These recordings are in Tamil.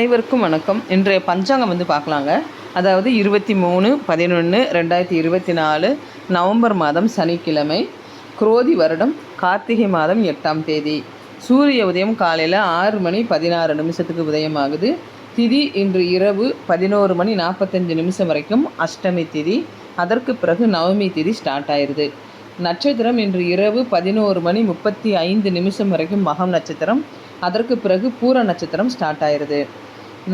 அனைவருக்கும் வணக்கம். இன்றைய பஞ்சாங்கம் வந்து பார்க்கலாங்க. அதாவது இருபத்தி மூணு பதினொன்று ரெண்டாயிரத்தி இருபத்தி நாலு நவம்பர் மாதம் சனிக்கிழமை குரோதி வருடம் கார்த்திகை மாதம் எட்டாம் தேதி. சூரிய உதயம் காலையில் ஆறு மணி பதினாறு நிமிஷத்துக்கு உதயமாகுது. திதி இன்று இரவு பதினோரு மணி நாற்பத்தஞ்சு நிமிஷம் வரைக்கும் அஷ்டமி திதி. அதற்கு பிறகு நவமி திதி ஸ்டார்ட் ஆயிடுது நட்சத்திரம் இன்று இரவு பதினோரு மணி முப்பத்தி ஐந்து நிமிஷம் வரைக்கும் மகம் நட்சத்திரம். அதற்கு பிறகு பூர நட்சத்திரம் ஸ்டார்ட் ஆயிடுது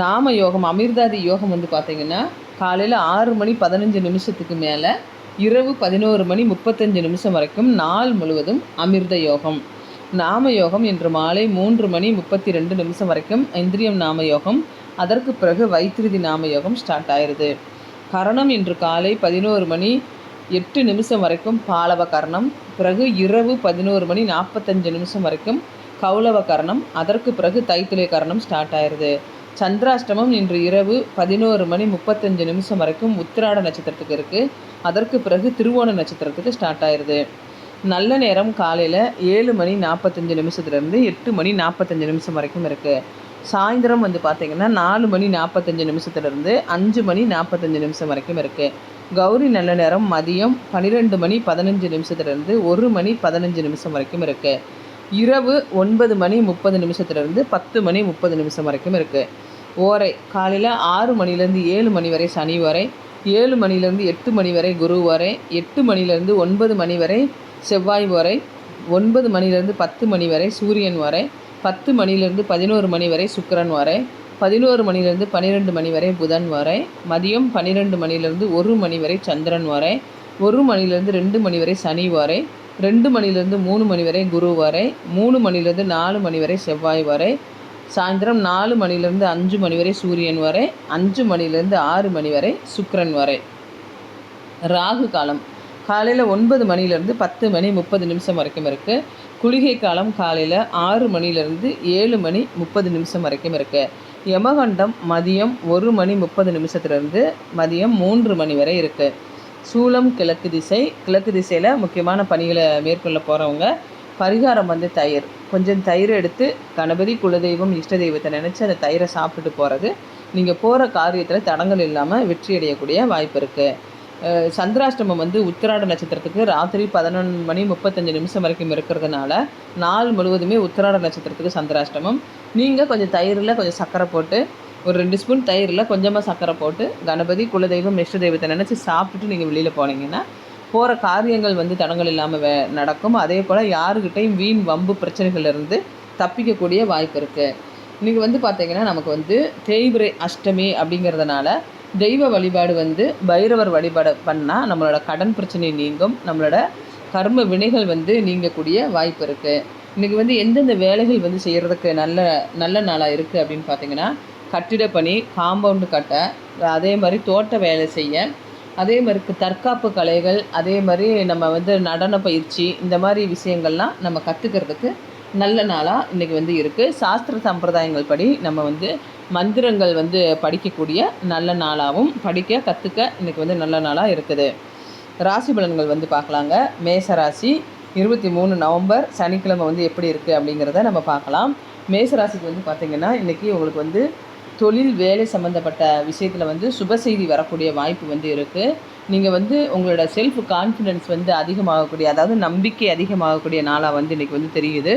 நாம யோகம் அமிர்தாதி யோகம் வந்து பார்த்திங்கன்னா காலையில் ஆறு மணி பதினஞ்சு நிமிஷத்துக்கு மேலே இரவு பதினோரு மணி முப்பத்தஞ்சு நிமிஷம் வரைக்கும் நாள் முழுவதும் அமிர்த யோகம். நாம யோகம் இன்று மாலை மூன்று மணி முப்பத்தி ரெண்டு நிமிஷம் வரைக்கும் இந்திரியம் நாம யோகம் அதற்கு பிறகு வைத்திருதி நாம யோகம் ஸ்டார்ட் ஆயிடுது கரணம் இன்று காலை பதினோரு மணி எட்டு நிமிஷம் வரைக்கும் பாலவ கரணம் பிறகு இரவு பதினோரு மணி நாற்பத்தஞ்சு நிமிஷம் வரைக்கும் கௌலவ கரணம் அதற்கு பிறகு தைத்துளை கரணம் ஸ்டார்ட் ஆயிடுது சந்திராஷ்டமம் இன்று இரவு பதினோரு மணி முப்பத்தஞ்சு நிமிஷம் வரைக்கும் உத்திராட நட்சத்திரத்துக்கு இருக்குது அதற்கு பிறகு திருவோண நட்சத்திரத்துக்கு ஸ்டார்ட் ஆயிடுது நல்ல நேரம் காலையில் ஏழு மணி நாற்பத்தஞ்சு நிமிஷத்துலேருந்து எட்டு மணி நாற்பத்தஞ்சு நிமிஷம் வரைக்கும் இருக்குது சாயந்தரம் வந்து பார்த்திங்கன்னா நாலு மணி நாற்பத்தஞ்சு நிமிஷத்துலேருந்து அஞ்சு மணி நாற்பத்தஞ்சு நிமிஷம் வரைக்கும் இருக்குது கௌரி நல்ல நேரம் மதியம் பன்னிரெண்டு மணி பதினஞ்சு நிமிஷத்துலேருந்து ஒரு மணி பதினஞ்சு நிமிஷம் வரைக்கும் இருக்குது இரவு ஒன்பது மணி முப்பது நிமிஷத்துலேருந்து பத்து மணி முப்பது நிமிஷம் வரைக்கும் இருக்குது ஓரை காலையில் ஆறு மணிலேருந்து ஏழு மணி வரை சனி வரை ஏழு மணிலேருந்து எட்டு மணி வரை குரு வரை எட்டு மணிலேருந்து ஒன்பது மணி வரை செவ்வாய் வரை ஒன்பது மணிலேருந்து பத்து மணி வரை சூரியன் வரை பத்து மணிலேருந்து பதினோரு மணி வரை சுக்கரன் வரை பதினோரு மணிலேருந்து பன்னிரெண்டு மணி வரை புதன் வரை மதியம் பன்னிரெண்டு மணிலேருந்து ஒரு மணி வரை சந்திரன் வரை ஒரு மணிலேருந்து ரெண்டு மணி வரை சனி வரை ரெண்டு மணிலேருந்து மூணு மணி வரை குரு வரை மூணு மணிலேருந்து நாலு மணி வரை செவ்வாய் வரை சாயந்தரம் நாலு மணிலேருந்து அஞ்சு மணி வரை சூரியன் வரை அஞ்சு மணிலேருந்து ஆறு மணி வரை சுக்கரன் வரை. ராகு காலம். காலையில் ஒன்பது மணிலேருந்து பத்து மணி முப்பது நிமிஷம் வரைக்கும் இருக்குது குளிகை காலம் காலையில் ஆறு மணிலேருந்து ஏழு மணி முப்பது நிமிஷம் வரைக்கும் இருக்குது யமகண்டம் மதியம் ஒரு மணி முப்பது நிமிஷத்துலேருந்து மதியம் மூன்று மணி வரை இருக்குது சூலம் கிழக்கு திசை கிழக்கு திசையில் முக்கியமான பணிகளை மேற்கொள்ள போகிறவங்க பரிகாரம் வந்து தயிர். கொஞ்சம் தயிர் எடுத்து கணபதி குலதெய்வம் இஷ்ட தெய்வத்தை நினச்சி அந்த தயிரை சாப்பிட்டுட்டு போகிறது நீங்கள் போகிற காரியத்தில் தடங்கள் இல்லாமல் வெற்றி அடையக்கூடிய வாய்ப்பு இருக்குது சந்திராஷ்டமம் வந்து உத்திராட நட்சத்திரத்துக்கு ராத்திரி பதினொன்று மணி முப்பத்தஞ்சு நிமிஷம் வரைக்கும் இருக்கிறதுனால நாள் முழுவதுமே உத்திராட நட்சத்திரத்துக்கு சந்திராஷ்டமம். நீங்கள் கொஞ்சம் தயிரில் கொஞ்சம் சர்க்கரை போட்டு ஒரு ரெண்டு ஸ்பூன் தயிரில் கொஞ்சமாக சர்க்கரை போட்டு கணபதி குலதெய்வம் இஷ்ட தெய்வத்தை நினச்சி சாப்பிட்டுட்டு நீங்கள் வெளியில் போனீங்கன்னா போகிற காரியங்கள் வந்து தடங்கள் இல்லாமல் வே நடக்கும். அதே போல் யாருக்கிட்டையும் வீண் வம்பு பிரச்சனைகள்லேருந்து தப்பிக்கக்கூடிய வாய்ப்பு இருக்குது இன்றைக்கி வந்து பார்த்திங்கன்னா நமக்கு வந்து தேய்பிரை அஷ்டமி அப்படிங்கிறதுனால தெய்வ வழிபாடு வந்து பைரவர் வழிபாடு பண்ணால் நம்மளோட கடன் பிரச்சனை நீங்கும். நம்மளோட கர்ம வினைகள் வந்து நீங்கக்கூடிய வாய்ப்பு இருக்குது இன்றைக்கி வந்து எந்தெந்த வேலைகள் வந்து செய்கிறதுக்கு நல்ல நல்ல நாளாக இருக்குது அப்படின்னு பார்த்தீங்கன்னா கட்டிட பணி காம்பவுண்டு கட்ட அதே மாதிரி தோட்ட வேலை செய்ய அதே மாதிரி தற்காப்பு கலைகள் அதே மாதிரி நம்ம வந்து நடன பயிற்சி இந்த மாதிரி விஷயங்கள்லாம் நம்ம கற்றுக்கிறதுக்கு நல்ல நாளாக இன்றைக்கி வந்து இருக்குது சாஸ்திர சம்பிரதாயங்கள் படி நம்ம வந்து மந்திரங்கள் வந்து படிக்கக்கூடிய நல்ல நாளாகவும் படிக்க கற்றுக்க இன்றைக்கி வந்து நல்ல நாளாக இருக்குது. ராசி பலன்கள் வந்து பார்க்கலாங்க. மேச ராசி இருபத்தி மூணு நவம்பர் சனிக்கிழமை வந்து எப்படி இருக்குது அப்படிங்கிறத நம்ம பார்க்கலாம். மேச ராசிக்கு வந்து பார்த்திங்கன்னா இன்றைக்கி உங்களுக்கு வந்து தொழில் வேலை சம்மந்தப்பட்ட விஷயத்தில் வந்து சுப செய்தி வரக்கூடிய வாய்ப்பு வந்து இருக்குது நீங்கள் வந்து உங்களோட செல்ஃப் கான்ஃபிடென்ஸ் வந்து அதிகமாகக்கூடிய அதாவது நம்பிக்கை அதிகமாகக்கூடிய நாளாக வந்து இன்றைக்கி வந்து தெரியுது.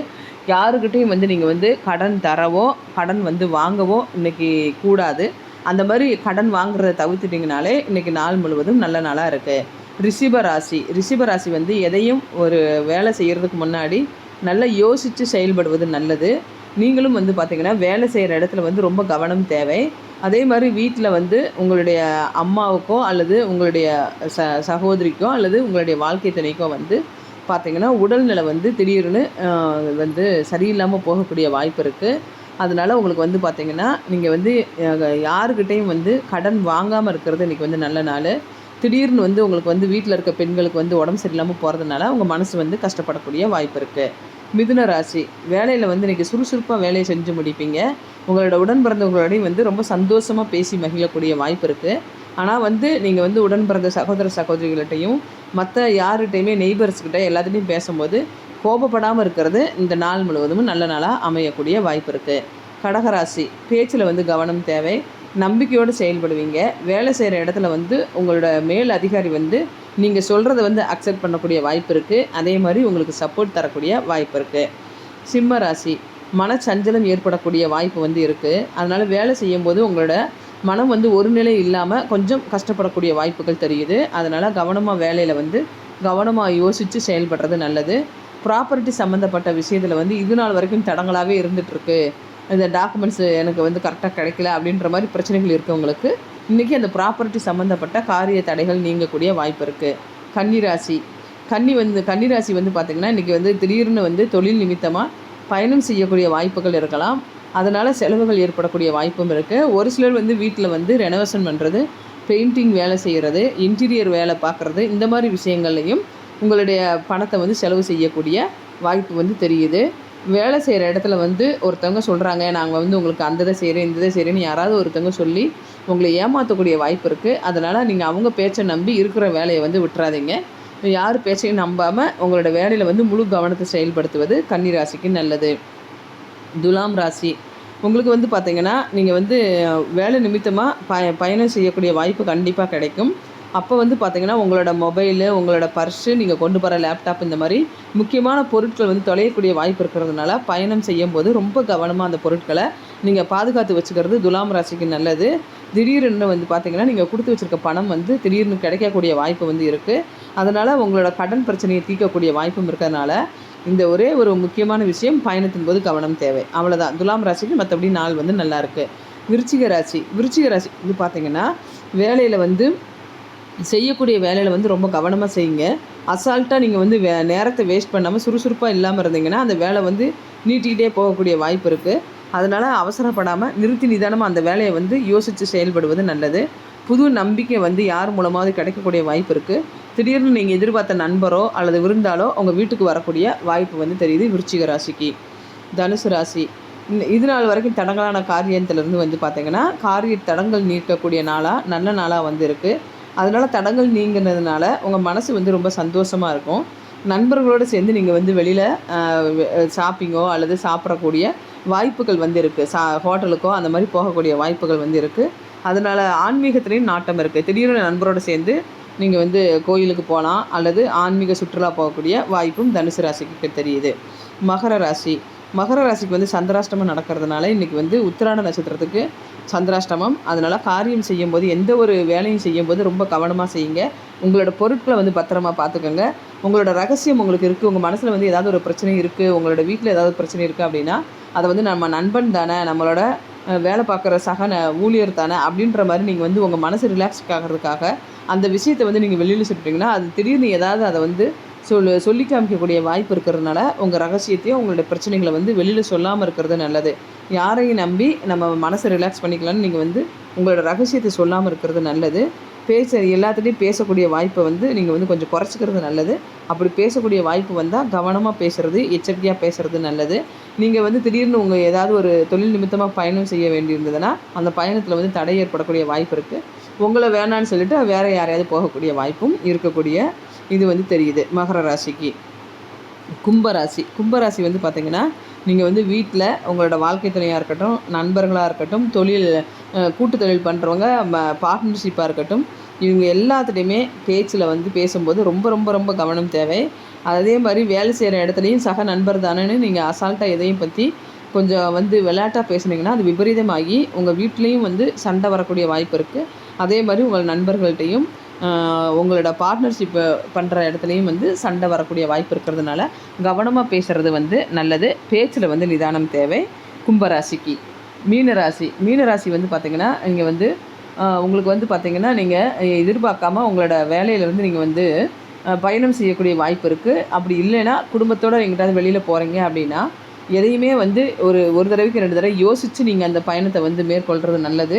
யாருக்கிட்டையும் வந்து நீங்கள் வந்து கடன் தரவோ கடன் வந்து வாங்கவோ இன்றைக்கி கூடாது. அந்த மாதிரி கடன் வாங்குறத தவிர்த்துட்டிங்கனாலே இன்றைக்கி நாள் முழுவதும் நல்ல நாளாக இருக்குது ரிஷிப ராசி ரிஷிப ராசி வந்து எதையும் ஒரு வேலை செய்கிறதுக்கு முன்னாடி நல்லா யோசித்து செயல்படுவது நல்லது. நீங்களும் வந்து பார்த்திங்கன்னா வேலை செய்கிற இடத்துல வந்து ரொம்ப கவனம் தேவை. அதே மாதிரி வீட்டில் வந்து உங்களுடைய அம்மாவுக்கோ அல்லது உங்களுடைய ச சகோதரிக்கோ அல்லது உங்களுடைய வாழ்க்கை துணைக்கோ வந்து பார்த்திங்கன்னா உடல்நிலை வந்து திடீர்னு வந்து சரியில்லாமல் போகக்கூடிய வாய்ப்பு இருக்குது அதனால் உங்களுக்கு வந்து பார்த்திங்கன்னா நீங்கள் வந்து யாருக்கிட்டேயும் வந்து கடன் வாங்காமல் இருக்கிறது இன்றைக்கி வந்து நல்ல நாள். திடீர்னு வந்து உங்களுக்கு வந்து வீட்டில் இருக்க பெண்களுக்கு வந்து உடம்பு சரியில்லாமல் போகிறதுனால உங்கள் மனசு வந்து கஷ்டப்படக்கூடிய வாய்ப்பு இருக்குது மிதுன ராசி. வேலையில் வந்து இன்றைக்கி சுறுசுறுப்பாக வேலையை செஞ்சு முடிப்பீங்க. உங்களோட உடன் பிறந்தவங்களோடையும் வந்து ரொம்ப சந்தோஷமாக பேசி மகிழக்கூடிய வாய்ப்பு இருக்குது ஆனால் வந்து நீங்கள் வந்து உடன் பிறந்த சகோதர சகோதரிகள்கிட்டையும் மற்ற யார்கிட்டையுமே நெய்பர்ஸ்கிட்ட எல்லாத்துலேயும் பேசும்போது கோபப்படாமல் இருக்கிறது இந்த நாள் முழுவதும் நல்ல நாளாக அமையக்கூடிய வாய்ப்பு இருக்குது கடகராசி. பேச்சில் வந்து கவனம் தேவை. நம்பிக்கையோடு செயல்படுவீங்க. வேலை செய்கிற இடத்துல வந்து உங்களோட மேல் அதிகாரி வந்து நீங்கள் சொல்கிறத வந்து அக்செப்ட் பண்ணக்கூடிய வாய்ப்பு இருக்குது அதே மாதிரி உங்களுக்கு சப்போர்ட் தரக்கூடிய வாய்ப்பு இருக்குது சிம்ம ராசி மனச்சஞ்சலம் ஏற்படக்கூடிய வாய்ப்பு வந்து இருக்குது அதனால் வேலை செய்யும்போது உங்களோட மனம் வந்து ஒரு நிலை இல்லாமல் கொஞ்சம் கஷ்டப்படக்கூடிய வாய்ப்புகள் தெரியுது. அதனால் கவனமாக வேலையில் வந்து கவனமாக யோசித்து செயல்படுறது நல்லது. ப்ராப்பர்ட்டி சம்மந்தப்பட்ட விஷயத்தில் வந்து இது நாள் வரைக்கும் தடங்களாகவே இருந்துகிட்ருக்கு இந்த டாக்குமெண்ட்ஸ் எனக்கு வந்து கரெக்டாக கிடைக்கல அப்படின்ற மாதிரி பிரச்சனைகள் இருக்கவங்களுக்கு இன்றைக்கி அந்த ப்ராப்பர்ட்டி சம்மந்தப்பட்ட காரிய தடைகள் நீங்கக்கூடிய வாய்ப்பு இருக்குது கன்னிராசி. கன்னி வந்து கன்னிராசி வந்து பார்த்திங்கன்னா இன்றைக்கி வந்து திடீர்னு வந்து தொழில் நிமித்தமாக பயணம் செய்யக்கூடிய வாய்ப்புகள் இருக்கலாம். அதனால் செலவுகள் ஏற்படக்கூடிய வாய்ப்பும் இருக்குது ஒரு சிலர் வந்து வீட்டில் வந்து ரெனோவேஷன் பண்ணுறது பெயிண்டிங் வேலை செய்கிறது இன்டீரியர் வேலை பார்க்குறது இந்த மாதிரி விஷயங்கள்லையும் உங்களுடைய பணத்தை வந்து செலவு செய்யக்கூடிய வாய்ப்பு வந்து தெரியுது. வேலை செய்கிற இடத்துல வந்து ஒருத்தவங்க சொல்கிறாங்க நாங்கள் வந்து உங்களுக்கு அந்த இதை செய்கிறேன் இந்த இதை செய்கிறேன்னு யாராவது ஒருத்தவங்க சொல்லி உங்களை ஏமாற்றக்கூடிய வாய்ப்பு இருக்குது அதனால் நீங்கள் அவங்க பேச்சை நம்பி இருக்கிற வேலையை வந்து விட்டுறாதீங்க. யார் பேச்சையும் நம்பாமல் உங்களோட வேலையில் வந்து முழு கவனத்தை செயல்படுத்துவது கன்னி ராசிக்கு நல்லது. துலாம் ராசி. உங்களுக்கு வந்து பார்த்திங்கன்னா நீங்கள் வந்து வேலை நிமித்தமாக பய பயணம் செய்யக்கூடிய வாய்ப்பு கண்டிப்பாக கிடைக்கும். அப்போ வந்து பார்த்தீங்கன்னா உங்களோட மொபைலு உங்களோட பர்ஸு நீங்கள் கொண்டு போகிற லேப்டாப் இந்த மாதிரி முக்கியமான பொருட்கள் வந்து தொலையக்கூடிய வாய்ப்பு இருக்கிறதுனால பயணம் செய்யும் போது ரொம்ப கவனமாக அந்த பொருட்களை நீங்கள் பாதுகாத்து வச்சுக்கிறது துலாம் ராசிக்கு நல்லது. திடீர்னு வந்து பார்த்தீங்கன்னா நீங்கள் கொடுத்து வச்சுருக்க பணம் வந்து திடீர்னு கிடைக்கக்கூடிய வாய்ப்பு வந்து இருக்குது அதனால் உங்களோட கடன் பிரச்சனையை தீர்க்கக்கூடிய வாய்ப்பும் இருக்கிறதுனால இந்த ஒரே ஒரு முக்கியமான விஷயம் பயணத்தின் போது கவனம் தேவை. அவ்வளோதான் துலாம் ராசிக்கு மற்றபடி நாள் வந்து நல்லாயிருக்கு விருச்சிக ராசி. விருச்சிக ராசி இது பார்த்திங்கன்னா வேலையில் வந்து செய்யக்கூடிய வேலையில் வந்து ரொம்ப கவனமாக செய்யுங்க. அசால்ட்டாக நீங்கள் வந்து வே நேரத்தை வேஸ்ட் பண்ணாமல் சுறுசுறுப்பாக இல்லாமல் இருந்தீங்கன்னா அந்த வேலை வந்து நீட்டிக்கிட்டே போகக்கூடிய வாய்ப்பு இருக்குது அதனால் அவசரப்படாமல் நிறுத்தி நிதானமாக அந்த வேலையை வந்து யோசித்து செயல்படுவது நல்லது. புது நம்பிக்கை வந்து யார் மூலமாவது கிடைக்கக்கூடிய வாய்ப்பு இருக்குது திடீர்னு நீங்கள் எதிர்பார்த்த நண்பரோ அல்லது விருந்தாலோ உங்கள் வீட்டுக்கு வரக்கூடிய வாய்ப்பு வந்து தெரியுது விருச்சிக ராசிக்கு. தனுசு ராசி. இது நாள் வரைக்கும் தடங்கலான காரியத்திலேருந்து வந்து பார்த்திங்கன்னா காரிய தடங்கள் நீக்கக்கூடிய நாளாக நல்ல நாளாக வந்து இருக்குது அதனால் தடங்கள் நீங்கினதுனால உங்கள் மனசு வந்து ரொம்ப சந்தோஷமாக இருக்கும். நண்பர்களோடு சேர்ந்து நீங்கள் வந்து வெளியில் ஷாப்பிங்கோ அல்லது சாப்பிடக்கூடிய வாய்ப்புகள் வந்து இருக்குது சா ஹோட்டலுக்கோ அந்த மாதிரி போகக்கூடிய வாய்ப்புகள் வந்து இருக்குது அதனால் ஆன்மீகத்துலேயும் நாட்டம் இருக்குது திடீர்னு நண்பரோடு சேர்ந்து நீங்கள் வந்து கோயிலுக்கு போகலாம் அல்லது ஆன்மீக சுற்றுலா போகக்கூடிய வாய்ப்பும் தனுசு ராசிக்கு தெரியுது. மகர ராசி. மகர ராசிக்கு வந்து சந்திராஷ்டமம் நடக்கிறதுனால இன்றைக்கி வந்து உத்திராட நட்சத்திரத்துக்கு சந்திராஷ்டமம். அதனால் காரியம் செய்யும்போது எந்த ஒரு வேலையும் செய்யும்போது ரொம்ப கவனமாக செய்யுங்க. உங்களோட பொருட்களை வந்து பத்திரமா பார்த்துக்கோங்க. உங்களோட ரகசியம் உங்களுக்கு இருக்குது உங்கள் மனசில் வந்து ஏதாவது ஒரு பிரச்சனை இருக்குது உங்களோட வீட்டில் ஏதாவது பிரச்சனை இருக்குது அப்படின்னா அதை வந்து நம்ம நண்பன் தானே நம்மளோட வேலை பார்க்குற சக ஊழியர் தானே அப்படின்ற மாதிரி நீங்கள் வந்து உங்கள் மனசு ரிலாக்ஸ் ஆகிறதுக்காக அந்த விஷயத்தை வந்து நீங்கள் வெளியில் சொல்லிட்டீங்கன்னா அது திடீர்னு ஏதாவது அதை வந்து சொல் சொல்லி காமிக்கக்கூடிய வாய்ப்பு இருக்கிறதுனால உங்கள் ரகசியத்தையும் உங்களுடைய பிரச்சனைகளை வந்து வெளியில் சொல்லாமல் இருக்கிறது நல்லது. யாரையும் நம்பி நம்ம மனசை ரிலாக்ஸ் பண்ணிக்கலாம்னு நீங்கள் வந்து உங்களோட ரகசியத்தை சொல்லாமல் இருக்கிறது நல்லது. பேச எல்லாத்துலேயும் பேசக்கூடிய வாய்ப்பை வந்து நீங்கள் வந்து கொஞ்சம் குறைச்சிக்கிறது நல்லது. அப்படி பேசக்கூடிய வாய்ப்பு வந்தால் கவனமாக பேசுகிறது எச்சரிக்கையாக பேசுகிறது நல்லது. நீங்கள் வந்து திடீர்னு உங்கள் ஏதாவது ஒரு தொழில் நிமித்தமாக பயணம் செய்ய வேண்டியிருந்ததுன்னா அந்த பயணத்தில் வந்து தடை ஏற்படக்கூடிய வாய்ப்பு இருக்குது உங்களை வேணான்னு சொல்லிட்டு வேறு யாரையாவது போகக்கூடிய வாய்ப்பும் இருக்கக்கூடிய இது வந்து தெரியுது மகர ராசிக்கு. கும்பராசி கும்பராசி வந்து பார்த்திங்கன்னா நீங்கள் வந்து வீட்டில் உங்களோட வாழ்க்கை துணையாக இருக்கட்டும் நண்பர்களாக இருக்கட்டும் தொழில் கூட்டு தொழில் பண்ணுறவங்க பார்ட்னர்ஷிப்பாக இருக்கட்டும் இவங்க எல்லாத்துலேயுமே பேச்சில் வந்து பேசும்போது ரொம்ப ரொம்ப ரொம்ப கவனம் தேவை. அதே மாதிரி வேலை செய்கிற இடத்துலையும் சக நண்பர் தானேன்னு நீங்கள் அசால்ட்டாக எதையும் பற்றி கொஞ்சம் வந்து விளையாட்டாக பேசுனீங்கன்னா அது விபரீதமாகி உங்கள் வீட்லேயும் வந்து சண்டை வரக்கூடிய வாய்ப்பு இருக்குது அதே மாதிரி உங்கள் நண்பர்கள்ட்டையும் உங்களோட பார்ட்னர்ஷிப்பு பண்ணுற இடத்துலையும் வந்து சண்டை வரக்கூடிய வாய்ப்பு இருக்கிறதுனால கவனமாக பேசுகிறது வந்து நல்லது. பேச்சில் வந்து நிதானம் தேவை. கும்பராசிக்கு. மீனராசி. மீனராசி வந்து பார்த்திங்கன்னா நீங்கள் வந்து உங்களுக்கு வந்து பார்த்திங்கன்னா நீங்கள் எதிர்பார்க்காம உங்களோட வேலையிலேருந்து நீங்கள் வந்து பயணம் செய்யக்கூடிய வாய்ப்பு இருக்குது அப்படி இல்லைன்னா குடும்பத்தோடு எங்கிட்டாவது வெளியில் போகிறீங்க அப்படின்னா எதையுமே வந்து ஒரு ஒரு தடவைக்கு ரெண்டு தடவை யோசித்து நீங்கள் அந்த பயணத்தை வந்து மேற்கொள்கிறது நல்லது.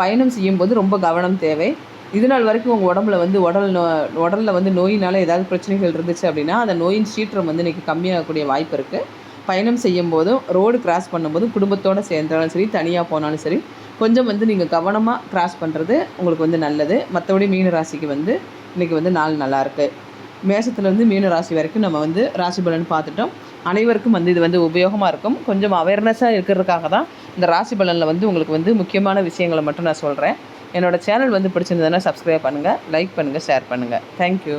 பயணம் செய்யும்போது ரொம்ப கவனம் தேவை. இது நாள் வரைக்கும் உங்கள் உடம்புல வந்து உடல் நோ உடலில் வந்து நோயினால் ஏதாவது பிரச்சனைகள் இருந்துச்சு அப்படின்னா அந்த நோயின் சீற்றம் வந்து இன்றைக்கி கம்மியாகக்கூடிய வாய்ப்பு இருக்குது பயணம் செய்யும் போதும் ரோடு கிராஸ் பண்ணும்போதும் குடும்பத்தோடு சேர்ந்தாலும் சரி தனியாக போனாலும் சரி கொஞ்சம் வந்து நீங்கள் கவனமாக கிராஸ் பண்ணுறது உங்களுக்கு வந்து நல்லது. மற்றபடி மீன ராசிக்கு வந்து இன்றைக்கி வந்து நாள் நல்லாயிருக்கு மேசத்துலேருந்து மீன ராசி வரைக்கும் நம்ம வந்து ராசி பலன் பார்த்துட்டோம். அனைவருக்கும் வந்து இது வந்து உபயோகமாக இருக்கும். கொஞ்சம் அவேர்னஸாக இருக்கிறதுக்காக தான் இந்த ராசி பலனில் வந்து உங்களுக்கு வந்து முக்கியமான விஷயங்களை மட்டும் நான் சொல்கிறேன் என்னோட சேனல் வந்து பிடிச்சிருந்ததுன்னா சப்ஸ்கிரைப் பண்ணுங்கள் லைக் பண்ணுங்கள் ஷேர் பண்ணுங்கள் தேங்க்யூ